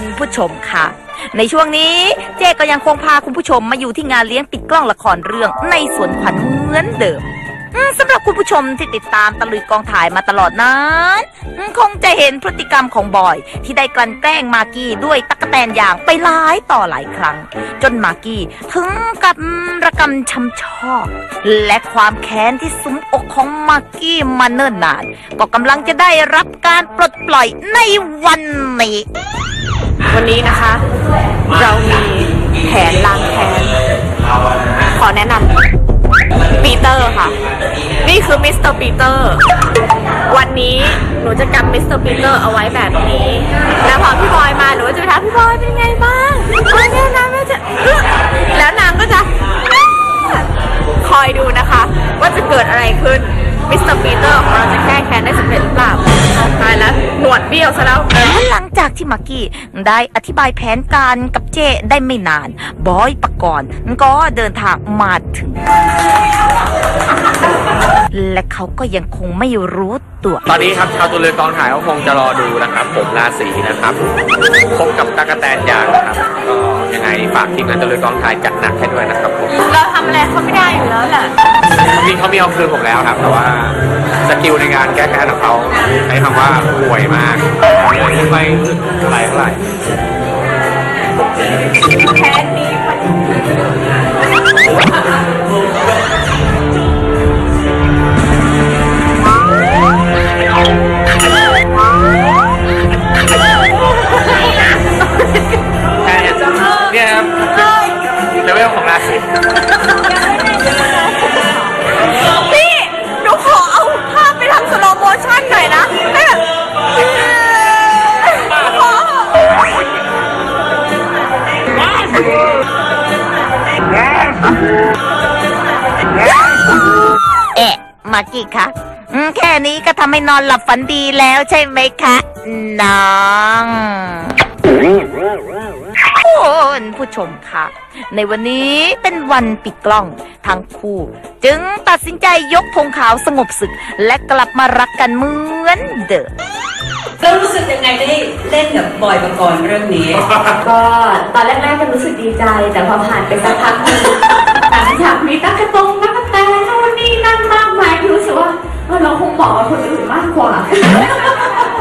ณผู้ชมค่ะ ในช่วงนี้เจ๊ก็ยังคงพาคุณผู้ชมมาอยู่ที่งานเลี้ยงปิดกล้องละครเรื่องในสวนขวัญเหมือนเดิมสำหรับคุณผู้ชมที่ติดตามตะลุยกองถ่ายมาตลอดนั้น คงจะเห็นพฤติกรรมของบอย ที่ได้กลั่นแกล้งมากกี้ด้วยตั๊กแตนอย่างไปหลายต่อหลายครั้ง จนมากกี้ถึงกับระกำชำชอบและความแค้นที่สุมอกของมากกี้มาเนิ่นนาน ก็กำลังจะได้รับการปลดปล่อยในวันนี้ วันนี้นะคะ เรามีแผนล้างแค้นขอแนะนำปีเตอร์ค่ะ นี่คือมิสเตอร์ปีเตอร์วันนี้หนูจะกำมิสเตอร์ปีเตอร์เอาไว้แบบนี้แล้วพอพี่บอยมาหนูจะไปถามพี่บอยเป็นไงบ้างวันนี้นางจะแล้วนางก็จะคอยดูนะคะ ว่าจะเกิดอะไรขึ้นมิสเตอร์ปีเตอร์ของเราจะแก้แค้นได้สำเร็จหรือเปล่า ตายแล้วหนวดเบี้ยวซะแล้วและหลังจากที่มากกี้ได้อธิบายแผนการกับเจได้ไม่นาน บอยปกรณ์ก็เดินทางมาถึง และเขาก็ยังคงไม่รู้ตัว ตอนนี้ครับชาวตุเรือนกองถ่ายก็คงจะรอดูนะครับ ผมราศีนะครับพบกับตากกะแตนยางนะครับก็ยังไงฝากทีมงานตุเรือนกองถ่ายจัดหนักให้ด้วยนะครับผมเราทำอะไรเขาไม่ได้อยู่แล้วแหละ จริงๆเขามีเอาคืนผมแล้วครับ แต่ว่าสกิลในการแก้แค้นของเขาใช้คำว่าห่วยมากไม่ไม่เท่าไหร่เท่าไหร่แค้นนี้มันแค่เนี้ยเนี่ยครับเลเวลของราศี เอ๊ะมากกี้คะอืมแค่นี้ก็ทำให้นอนหลับฝันดีแล้วใช่ไหมคะ น้องคุณผู้ชมค่ะในวันนี้เป็นวันปิดกล้องทั้งคู่ จึงตัดสินใจยกธงขาวสงบศึก และกลับมารักกันเหมือนเดิมแล้วรู้สึกยังไงได้เล่นกับบอยปกรณ์เรื่องนี้ ก็ตอนแรกๆก็รู้สึกดีใจ แต่พอผ่านไปสักพักหนึ่ง หลังจากมีตั๊กกะตงตั๊กกะแตนโน่นนี่นั่นมากมายรู้สึกว่าเออเราคงเหมาะกับคนอื่นมากกว่า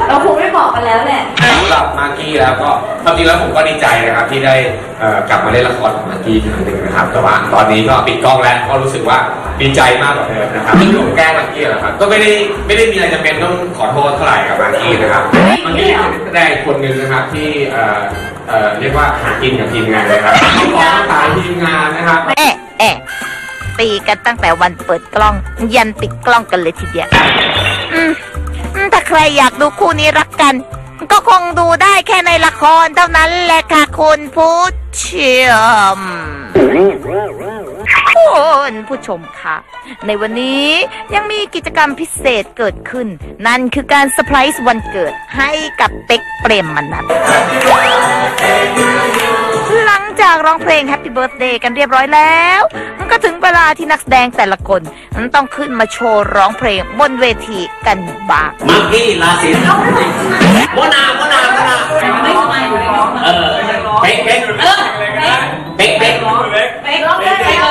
เราคงไม่เหมาะกันแล้วแหละ สำหรับมากกี้แล้วก็ความจริงแล้วผมก็ดีใจนะครับที่ได้เอ่อกลับมาเล่นละครของมากกี้อีกครั้งหนึ่งนะครับ แต่ว่าตอนนี้ก็ปิดกล้องแล้วก็รู้สึกว่าดีใจมากกว่าเดิมนะครับที่ผมแกล้งมากกี้นะครับก็ไม่ได้ไม่ได้มีอะไรจำเป็นต้องขอโทษเท่าไหร่กับมากกี้นะครับมากกี้เป็นนักแสดงอีกคนหนึ่งนะครับที่เอ่อเอ่อเรียกว่าหากินกับทีมงานนะครับขอสายทีมงานนะครับเอ๊ะเอ๊ะ ตีกันตั้งแต่วันเปิดกล้อง ยันปิดกล้องกันเลยทีเดียวอืมถ้าใครอยากดูคู่นี้รักกัน ก็คงดูได้แค่ในละครเท่านั้นแหละค่ะคุณผู้ชมคุณผู้ชมค่ะ ในวันนี้ยังมีกิจกรรมพิเศษเกิดขึ้น นั่นคือการเซอร์ไพรส์วันเกิดให้กับเป๊กเปรมมันัท หลังจากร้องเพลง Happy Birthday กันเรียบร้อยแล้ว มันก็ถึงเวลาที่นักแสดงแต่ละคนมันต้องขึ้นมาโชว์ร้องเพลงบนเวทีกันบ้างมังกี้ลาสินโมนาโมนาโมนาไม่สบายอยู่เลยเออเป๊กเป๊กเออเป๊กเป๊กเป๊กเป๊กร้องได้ไหม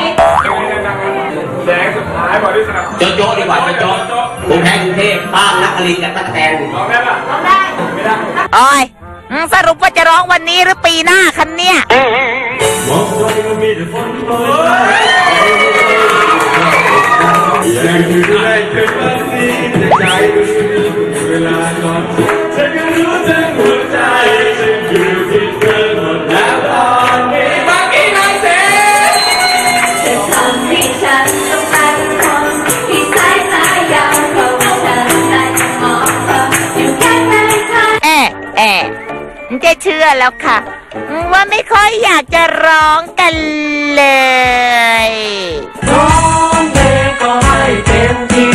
แดงสุดท้ายบอดี้สนับโจโจ้ดีกว่าโจโจ้กรุงเทพกรุงเทพบ้านนักกลินกับตะแตนร้องได้ปะโอ้ยอืม สรุปว่าจะร้องวันนี้หรือปีหน้าคันเนี่ยมองไปก็มีแต่ฝนโปรยายอยากอยู่ได้แค่วันนี้แต่ใจ จะเชื่อแล้วค่ะ ว่าไม่ค่อยอยากจะร้องกันเลย ร้องเพลงก็ให้เต็มที่